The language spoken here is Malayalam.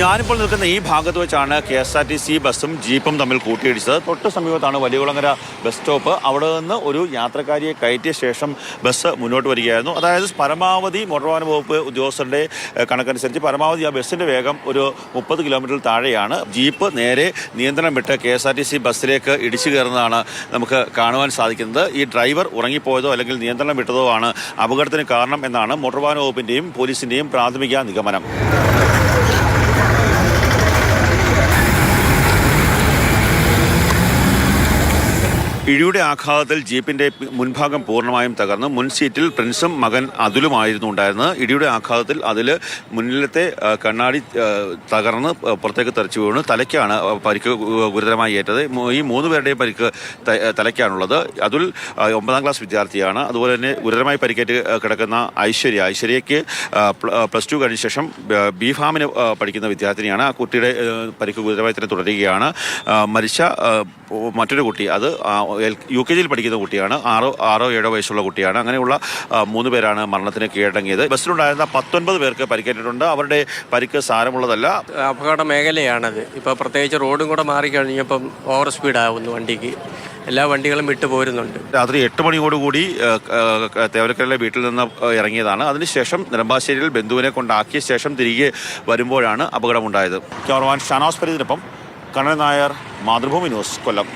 ഞാനിപ്പോൾ നിൽക്കുന്ന ഈ ഭാഗത്ത് വെച്ചാണ് K S R T C ബസ്സും ജീപ്പും തമ്മിൽ കൂട്ടിയിടിച്ചത്. തൊട്ട് സമീപത്താണ് വലിയകുളങ്ങര ബസ് സ്റ്റോപ്പ്. അവിടെ നിന്ന് ഒരു യാത്രക്കാരിയെ കയറ്റിയ ശേഷം ബസ് മുന്നോട്ട് വരികയായിരുന്നു. അതായത് പരമാവധി മോട്ടോർ വാഹന വകുപ്പ് ഉദ്യോഗസ്ഥരുടെ കണക്കനുസരിച്ച് പരമാവധി ആ ബസ്സിന്റെ വേഗം ഒരു മുപ്പത് കിലോമീറ്ററിൽ താഴെയാണ്. ജീപ്പ് നേരെ നിയന്ത്രണം വിട്ട് K S R T C ബസ്സിലേക്ക് ഇടിച്ചു കയറുന്നതാണ് നമുക്ക് കാണുവാൻ സാധിക്കുന്നത്. ഈ ഡ്രൈവർ ഉറങ്ങിപ്പോയതോ അല്ലെങ്കിൽ നിയന്ത്രണം വിട്ടതോ ആണ് അപകടത്തിന് കാരണം എന്നാണ് മോട്ടോർ വാഹന വകുപ്പിന്റെയും പോലീസിന്റെയും പ്രാഥമിക നിഗമനം. ഇടിയുടെ ആഘാതത്തിൽ ജീപ്പിന്റെ മുൻഭാഗം പൂർണമായും തകർന്നു. മുൻ സീറ്റിൽ പ്രിൻസും മകൻ അതുലുമായിരുന്നു ഉണ്ടായിരുന്നത്. ഇടിയുടെ ആഘാതത്തിൽ അതിൽ മുന്നിലത്തെ കണ്ണാടി തകർന്ന് പുറത്തേക്ക് തെറിച്ചു വീണു. തലയ്ക്കാണ് പരിക്ക് ഗുരുതരമായി ഏറ്റത്. ഈ മൂന്ന് പേരുടെയും പരിക്ക് തലയ്ക്കാണുള്ളത്. അതുൽ ഒമ്പതാം ക്ലാസ് വിദ്യാർത്ഥിയാണ്. അതുപോലെ തന്നെ ഗുരുതരമായി പരിക്കേറ്റ് കിടക്കുന്ന ഐശ്വര്യ. ഐശ്വര്യയ്ക്ക് പ്ലസ് ടു കഴിഞ്ഞ ശേഷം ബി ഫാമിന് പഠിക്കുന്ന വിദ്യാർത്ഥിനിയാണ്. ആ കുട്ടിയുടെ പരിക്ക് ഗുരുതരമായി തന്നെ തുടരുകയാണ്. മരിച്ച മറ്റൊരു കുട്ടി. അത് എൽ- യു കെ ജിയിൽ പഠിക്കുന്ന കുട്ടിയാണ്. ആറോ ആറോ ഏഴോ വയസ്സുള്ള കുട്ടിയാണ്. അങ്ങനെയുള്ള മൂന്ന് പേരാണ് മരണത്തിന് കീഴടങ്ങിയത്. ബസ്സിലുണ്ടായിരുന്ന പത്തൊൻപത് പേർക്ക് പരിക്കേറ്റിട്ടുണ്ട്. അവരുടെ പരിക്ക് സാരമുള്ളതല്ല. അപകട മേഖലയാണത്. ഇപ്പോൾ പ്രത്യേകിച്ച് റോഡും കൂടെ മാറിക്കഴിഞ്ഞപ്പം ഓവർ സ്പീഡാവുന്നു വണ്ടിക്ക്. എല്ലാ വണ്ടികളും വിട്ടു പോരുന്നുണ്ട്. രാത്രി എട്ട് മണിയോടുകൂടി തേവരക്കരയിലെ വീട്ടിൽ നിന്ന് ഇറങ്ങിയതാണ്. അതിനുശേഷം നെടുമ്പാശ്ശേരിയിൽ ബന്ധുവിനെ കൊണ്ടാക്കിയ ശേഷം തിരികെ വരുമ്പോഴാണ് അപകടമുണ്ടായത്. ക്യാമറമാൻ ഷാനോസ് ഫരീദിനൊപ്പം കണ്ണൻ നായർ മാതൃഭൂമി ന്യൂസ് കൊല്ലം.